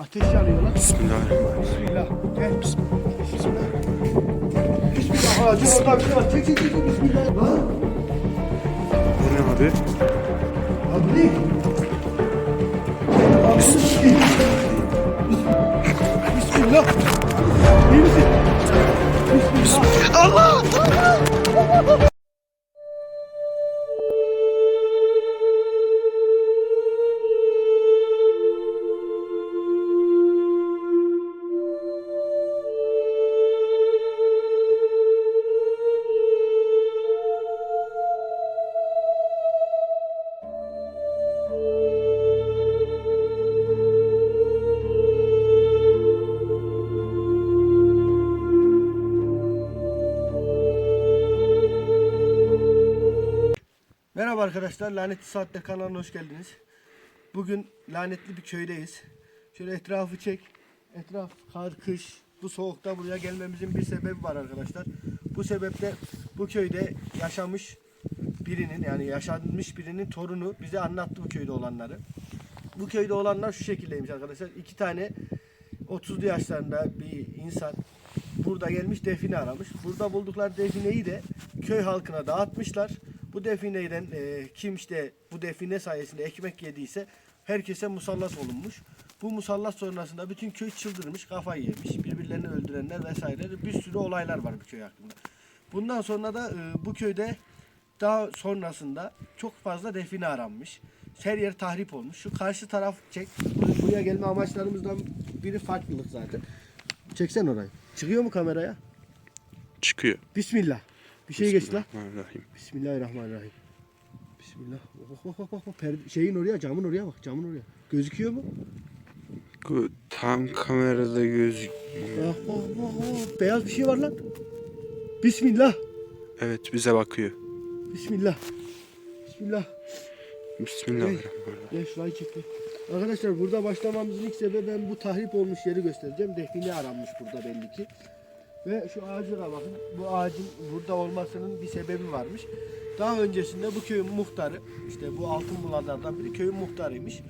Ateş yanıyor lan. Bismillahirrahmanirrahim. Bismillah. Gel. Bismillah. Bismillah. Ağacın orada bir şey var. Çek çek çek. Bismillah. Lan. Bu ne abi? Abi ne? Bismillah. Bismillah. İyi misin? Bismillah. Merhaba arkadaşlar, Lanetli Saatler kanalına hoş geldiniz. Bugün lanetli bir köydeyiz. Şöyle etrafı çek. Etraf kar, kış. Bu soğukta buraya gelmemizin bir sebebi var arkadaşlar. Bu sebeple bu köyde yaşamış birinin yani yaşanmış birinin torunu bize anlattı bu köyde olanları. Bu köyde olanlar şu şekildeymiş arkadaşlar. İki tane 30'lu yaşlarında bir insan burada gelmiş define aramış. Burada buldukları defineyi de köy halkına dağıtmışlar. Bu defineden e, kim işte bu define sayesinde ekmek yediyse herkese musallat olunmuş. Bu musallat sonrasında bütün köy çıldırmış, kafayı yemiş. Birbirlerini öldürenler vesaire bir sürü olaylar var bu köy hakkında. Bundan sonra da e, bu köyde daha sonrasında çok fazla define aranmış. Her yer tahrip olmuş. Şu karşı taraf çek. Buraya gelme amaçlarımızdan biri farklılık zaten. Çeksen orayı. Çıkıyor mu kameraya? Çıkıyor. Bismillah. Bir şey geç lan. Bismillahirrahmanirrahim. Bismillahirrahmanirrahim. Bismillah. Bak bak bak bak. bak. Perde- şeyin oraya, camın oraya bak. Camın oraya. Gözüküyor mu? Bu tam kamerada gözük. Bak bak bak. bak. Beyaz bir şey var lan. Bismillah. Evet bize bakıyor. Bismillah. Bismillah. Bismillahirrahmanirrahim. Gel şurayı çekti. Arkadaşlar burada başlamamızın ilk sebebi ben bu tahrip olmuş yeri göstereceğim. Define aranmış burada belli ki. Ve şu ağaca da bakın. Bu ağacın burada olmasının bir sebebi varmış. Daha öncesinde bu köyün muhtarı, işte bu altın bulanlardan biri köyün muhtarıymış.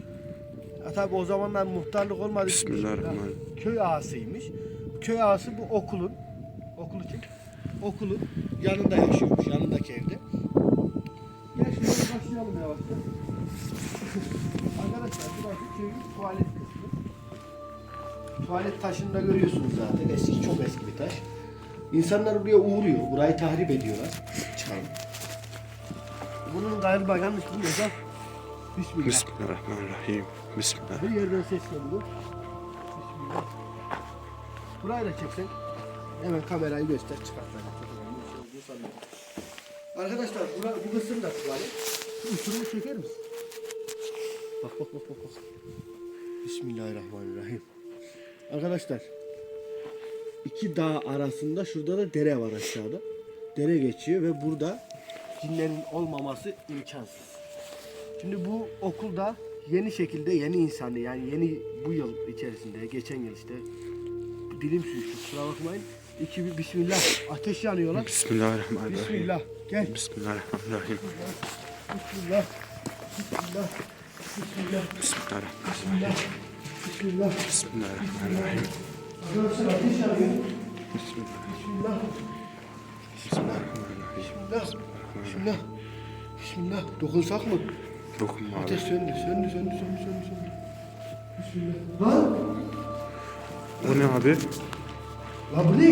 Ha, tabi o zamanlar muhtarlık olmadığı için Bismillahirrahmanirrahim. köy ağasıymış. Köy ağası bu okulun, okulu çek, okulun yanında yaşıyormuş, yanındaki evde. Gel şöyle başlayalım yavaşça. Arkadaşlar burası köyün tuvalet kısmı. Tuvalet taşını da görüyorsunuz zaten. Eski, çok eski bir taş. İnsanlar buraya uğruyor. Burayı tahrip ediyorlar. Çıkalım. Bunun galiba yanlış bilmiyorsam Bismillah. Bismillahirrahmanirrahim. Bismillah. Bir yerden ses geliyor. Bismillah. Burayı da çeksen. Hemen kamerayı göster çıkart. Arkadaşlar bura, bu kısım da tuvalet. Uçurumu çeker misin? Bak bak bak. bak. Bismillahirrahmanirrahim. Arkadaşlar iki dağ arasında şurada da dere var aşağıda. Dere geçiyor ve burada cinlerin olmaması imkansız. Şimdi bu okulda yeni şekilde yeni insanı yani yeni bu yıl içerisinde geçen yıl işte dilim sürçtü kusura bakmayın. İki bir bismillah ateş yanıyor lan. Bismillahirrahmanirrahim. Bismillah gel. Bismillahirrahmanirrahim. Bismillah. Bismillah. Bismillah. Bismillahirrahmanirrahim. Bismillah. Bismillah. Bismillahirrahmanirrahim. Arkadaşlar ateş yanıyor. Bismillah. Bismillah. Bismillahirrahmanirrahim. Bismillah. Bismillah. Dokunsak mı? Dokunma abi. Ateş söndü, söndü, söndü, söndü, söndü, söndü. Bismillah. Lan! O ne abi? Lan bu ne?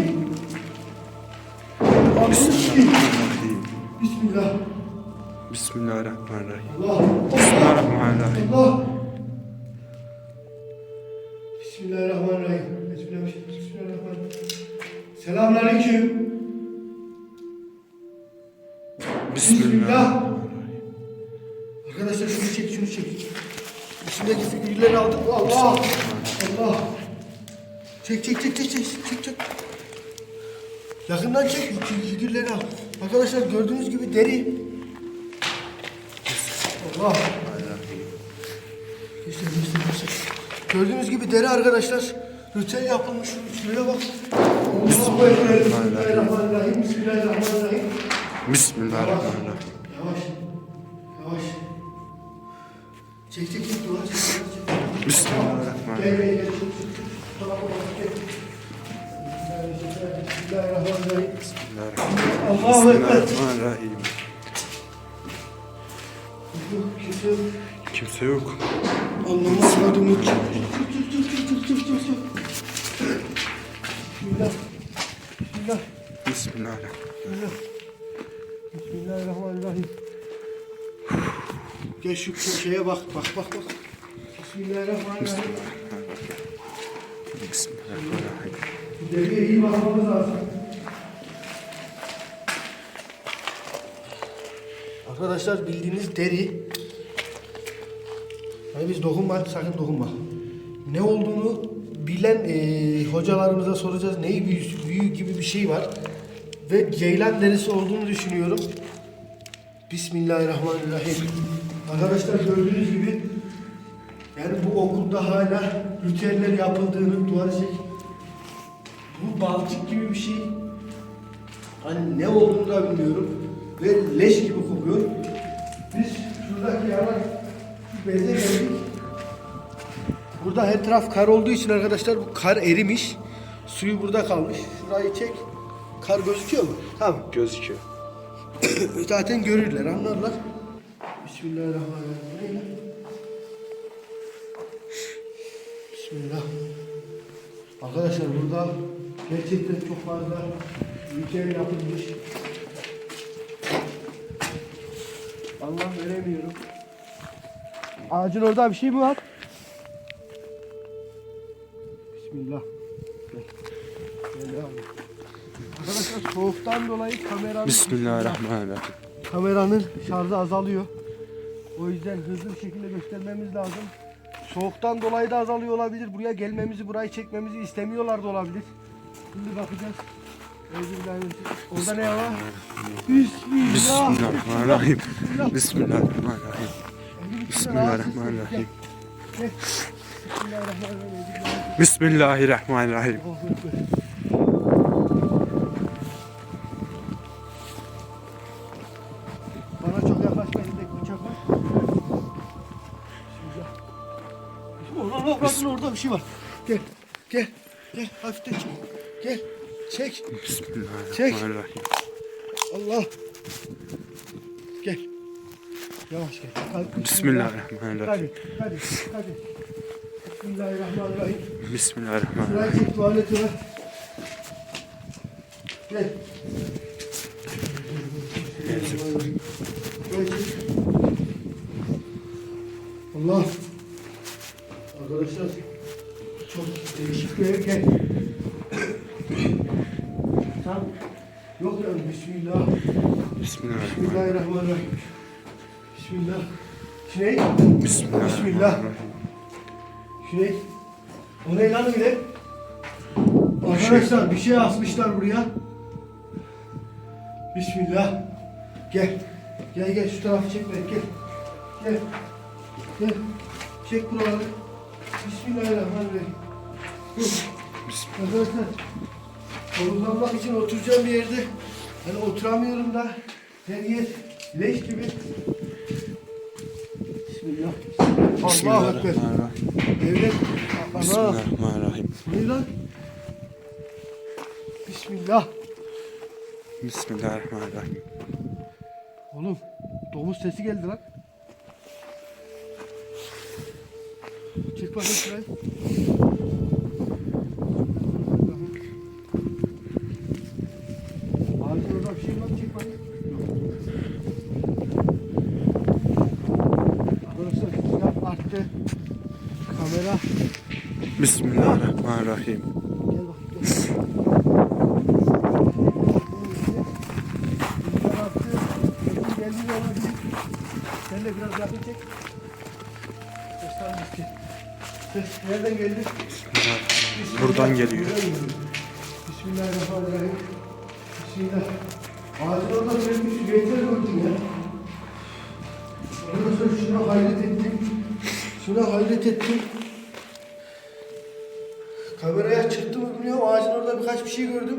Bismillahirrahmanirrahim. Bismillah. Bismillahirrahmanirrahim. Allah. Bismillahirrahmanirrahim. Allah. Bismillahirrahmanirrahim. Bismillahirrahmanirrahim. Selamünaleyküm. Bismillah. Arkadaşlar şunu çek, şunu çek. İçindeki figürleri aldık. Allah. Allah. Çek, çek, çek, çek, çek, çek, çek. Yakından çek, fig- figürleri al. Arkadaşlar gördüğünüz gibi deri. Allah. Gördüğünüz gibi deri arkadaşlar. Ritüel yapılmış. Şuraya bak. Allahu Ekber. Bismillahirrahmanirrahim. Bismillahirrahmanirrahim. Bismillahirrahmanirrahim. Yavaş. Yavaş. Çek çek çek dua çek. Bismillahirrahmanirrahim. Bismillahirrahmanirrahim. Gel gel gel. Gel. Bismillahirrahmanirrahim. Bismillahirrahmanirrahim. Allahu Ekber. Bismillahirrahmanirrahim. Kimse yok. Allah'ım çık çık. Bismillah. Bismillah. Bismillahirrahmanirrahim. Bismillah. Bismillahirrahmanirrahim. Gel şu şeye bak bak bak bak. Bismillahirrahmanirrahim. Bismillahirrahmanirrahim. Deliye iyi bakmamız lazım. Arkadaşlar bildiğiniz deri. Biz dokunma, sakın dokunma. Ne olduğunu bilen eee, hocalarımıza soracağız. Neyi büyü, büyü gibi bir şey var. Ve ceylan derisi olduğunu düşünüyorum. Bismillahirrahmanirrahim. Arkadaşlar gördüğünüz gibi yani bu okulda hala ritüeller yapıldığını duvar çek. Bu balçık gibi bir şey. Hani ne olduğunu da bilmiyorum. Ve leş gibi kokuyor. Biz şuradaki yalan beze geldik. Burada her taraf kar olduğu için arkadaşlar bu kar erimiş. Suyu burada kalmış. Şurayı çek. Kar gözüküyor mu? Tamam. Gözüküyor. Zaten görürler, anlarlar. Bismillahirrahmanirrahim. Bismillah. Arkadaşlar burada gerçekten çok fazla ritüel yapılmış. Allah veremiyorum. Ağacın orada bir şey mi var? Bismillah. Gel. Arkadaşlar soğuktan dolayı kameranın Bismillahirrahmanirrahim. kameranın şarjı azalıyor. O yüzden hızlı bir şekilde göstermemiz lazım. Soğuktan dolayı da azalıyor olabilir. Buraya gelmemizi, burayı çekmemizi istemiyorlar da olabilir. Şimdi bakacağız. Orada ne var? Bismillah. Bismillahirrahmanirrahim. Bismillah. Bismillahirrahmanirrahim. Bismillahirrahmanirrahim. Bismillahirrahmanirrahim. Bismillahirrahmanirrahim. Bana çok yaklaşma elindeki bıçak var. Allah Allah orada bir şey var. Gel. Gel. Gel. Hafiften çek. Gel. Çek. Bismillahirrahmanirrahim. Allah. Yavaş gel. Bismillahirrahmanirrahim. Hadi. Hadi. Bismillahirrahmanirrahim. Bismillahirrahmanirrahim. Gel. Allah. Arkadaşlar çok değişik bir gel. Tam yok yani Bismillah. Bismillahirrahmanirrahim. Bismillahirrahmanirrahim. Bismillah. Şey, Bismillahirrahmanirrahim. şey. O ne lan öyle? Arkadaşlar bir şey asmışlar buraya. Bismillah. Gel. Gel gel şu tarafı çek beni gel. Gel. Gel. Çek buraları. Bismillahirrahmanirrahim. Dur. Arkadaşlar soluklanmak için oturacağım bir yerde hani oturamıyorum da her yer leş gibi. Bismillah. Allahu Ekber. Devlet. Ana. Bismillahirrahmanirrahim. Lan? Bismillah. Bismillahirrahmanirrahim. Oğlum domuz sesi geldi lan. Çek bakayım şurayı. Olabilir. Sen de biraz yakın çek. Sesler gitti. Ses nereden geldi? Bismillahirrahmanirrahim. Buradan geliyor. Bismillahirrahmanirrahim. Bismillah. Ağacın orada bir reyter gördüm ya. Arkadaşlar şuna hayret ettim. Şuna hayret ettim. Kameraya çıktı mı bilmiyorum. Ağacın orada birkaç bir şey gördüm.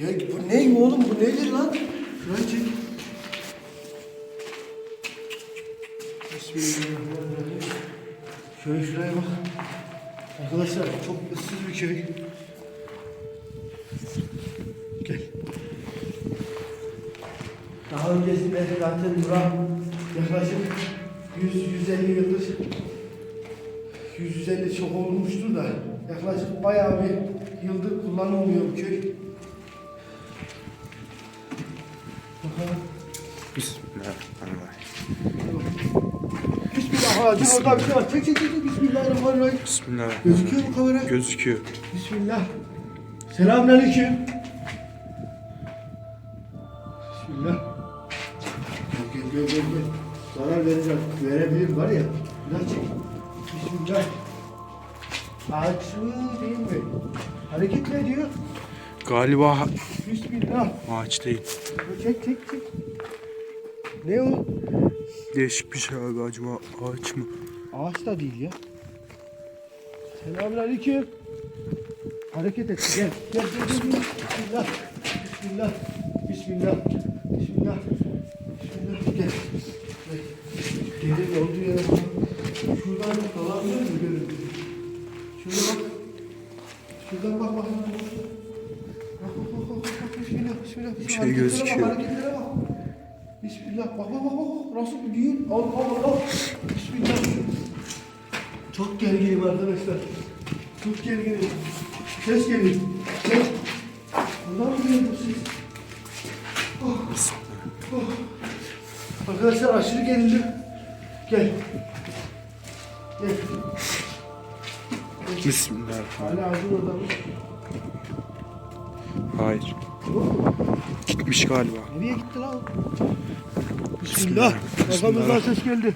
Ya bu ne oğlum? Bu nedir lan? Şurayı çek. Şöyle şuraya bak. Arkadaşlar çok ıssız bir köy. Gel. Daha öncesinde zaten bura yaklaşık 100-150 yıldır 150 çok olmuştur da yaklaşık bayağı bir yıldır kullanılmıyor köy. Bakalım. Bismillahirrahmanirrahim. Bismillah ağacın orada bir şey var. Çek çek çek. Bismillahirrahmanirrahim. Bismillahirrahmanirrahim. Gözüküyor mu kamera? Gözüküyor. Bismillah. Selamünaleyküm. Bismillah. Gel gel gel gel. Zarar vereceğim. Verebilir var ya. Biraz çek. Bismillah. Mı değil mi? Hareket ne diyor? Galiba Bismillah. ağaç değil. Çek çek çek. Ne o? Değişik bir şey abi acaba ağaç mı? Ağaç da değil ya. Selamünaleyküm. Hareket et. Gel. Gel gel gel. gel. Bismillah. Bismillah. Bismillah. Bismillah. Bismillah. Gel. Gel. Gelin olduğu yere bak. Şuradan dolanıyor mu görüntü? Şurada bak. Şuradan bak bak. Bismillah. Bismillah. Bir şey gözüküyor. Hareketlere bak. Bismillah. Bak bak bak bak. Bir düğün? Al al al. Bismillah. Çok gerginim arkadaşlar. Çok gerginim. Ses geliyor. Ses. Buradan mı geliyor bu ses? Oh. Oh. Arkadaşlar aşırı gerildim. Gel. Gel. Bismillahirrahmanirrahim. Hayır. Gitmiş galiba. Nereye gitti lan? Bismillah. Arkamızdan ses geldi.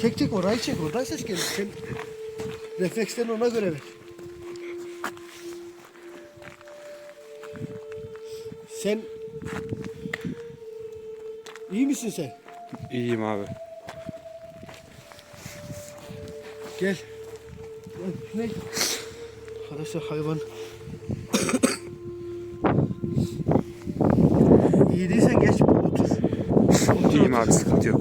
Çek çek orayı çek. Oradan ses geldi. Sen reflekslerini ona göre ver. Sen iyi misin sen? İyiyim abi. Gel. Gel. Arkadaşlar hayvan. İyi değilsen geç otur. Otur, İyiyim otur. abi sıkıntı yok.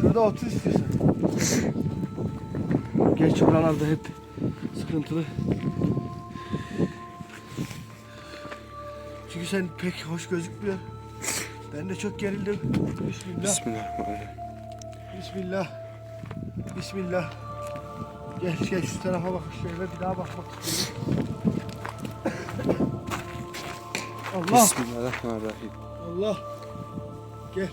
Şurada otur istiyorsan. Gerçi buralarda hep sıkıntılı. Çünkü sen pek hoş gözükmüyor. Ben de çok gerildim. Bismillah. Bismillahirrahmanirrahim. Bismillah. Bismillah. Gel gel şu tarafa bak şöyle bir daha bakmak istiyorum. Allah Bismillahirrahmanirrahim. Allah. Gel.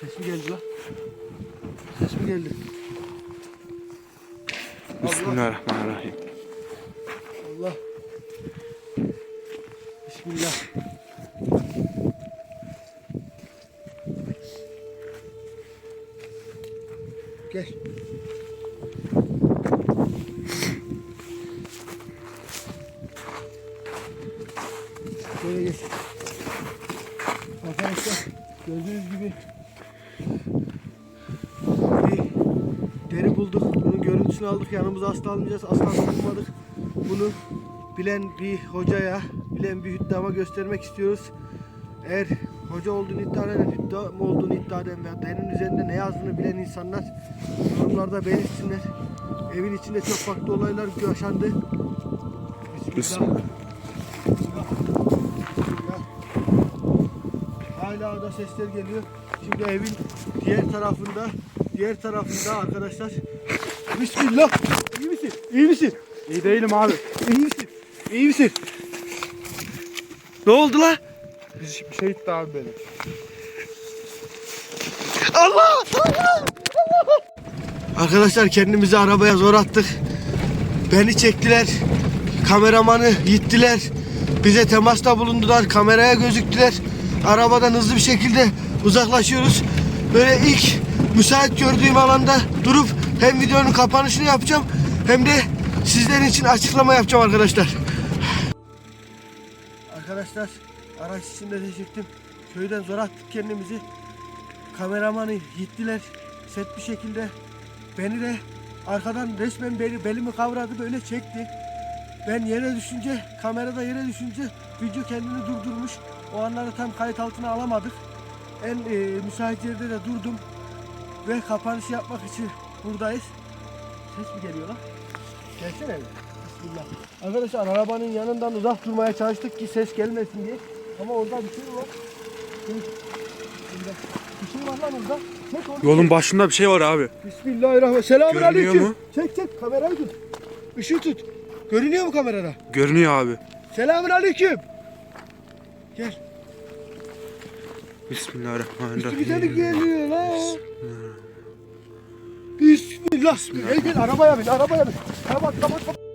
Ses mi geldi lan? Ses mi geldi? Bismillahirrahmanirrahim. Gel. Şöyle geç. Arkadaşlar gördüğünüz gibi bir deri bulduk. Bunun görüntüsünü aldık. Yanımıza asla almayacağız. Asla bulmadık. Bunu bilen bir hocaya, bilen bir hüddama göstermek istiyoruz. Eğer hoca olduğunu iddia eden, hüddam olduğunu iddia eden veya derinin üzerinde ne yazdığını bilen insanlar yorumlarda belirtsinler. Evin içinde çok farklı olaylar yaşandı. Bismillah. Hala da sesler geliyor. Şimdi evin diğer tarafında, diğer tarafında arkadaşlar. Bismillah. İyi misin? İyi misin? İyi değilim abi. İyi misin? İyi misin? Ne oldu la? Bir şey gitti abi benim. Allah! Allah! Arkadaşlar kendimizi arabaya zor attık. Beni çektiler. Kameramanı gittiler. Bize temasta bulundular. Kameraya gözüktüler. Arabadan hızlı bir şekilde uzaklaşıyoruz. Böyle ilk müsait gördüğüm alanda durup hem videonun kapanışını yapacağım hem de sizlerin için açıklama yapacağım arkadaşlar. Arkadaşlar araç içinde de çektim. Köyden zor attık kendimizi. Kameramanı gittiler. Set bir şekilde beni de arkadan resmen beni, belimi kavradı böyle çekti. Ben yere düşünce, kamerada yere düşünce video kendini durdurmuş. O anları tam kayıt altına alamadık. En e, müsait yerde de durdum. Ve kapanışı yapmak için buradayız. Ses mi geliyor lan? Gelsene bir. Bismillah. Arkadaşlar arabanın yanından uzak durmaya çalıştık ki ses gelmesin diye. Ama orada bir şey var. Dur. Burada. Bir var lan orada. Çek onu. Yolun başında bir şey var abi. Bismillahirrahmanirrahim. Selamun Görünüyor aleyküm. mu? Çek çek kamerayı tut. Işığı tut. Görünüyor mu kamerada? Görünüyor abi. Selamun aleyküm. Gel. Üstümüze mi Bismillahirrahmanirrahim. geliyor lan? Bismillah. Gel gel arabaya bin arabaya bin. Kapat kapat kapat.